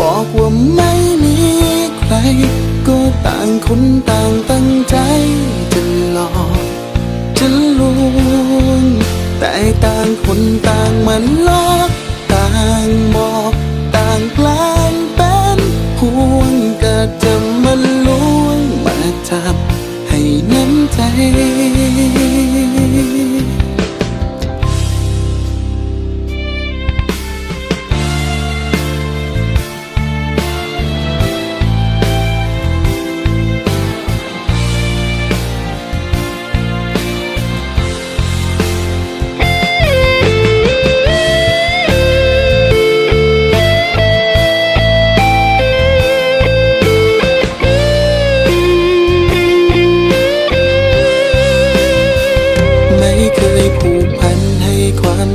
บอกว่าไม่มีใคร ก็ต่างคนต่างตั้งใจจะหลอกจะลวงแต่ต่างคนต่างมาลอกต่างบอกต่างแกล้งเป็นห่วงก็จะมาลวงมาจับให้น้ำใจ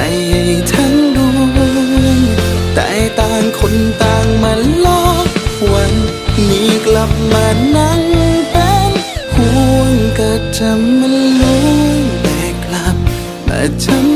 ใจให้ทั้งดวงแต่ต่างคนต่างมาลอกวันนี้กลับมานั่งเป็นห่วงก็จะมาลวนแต่กลับมาจำ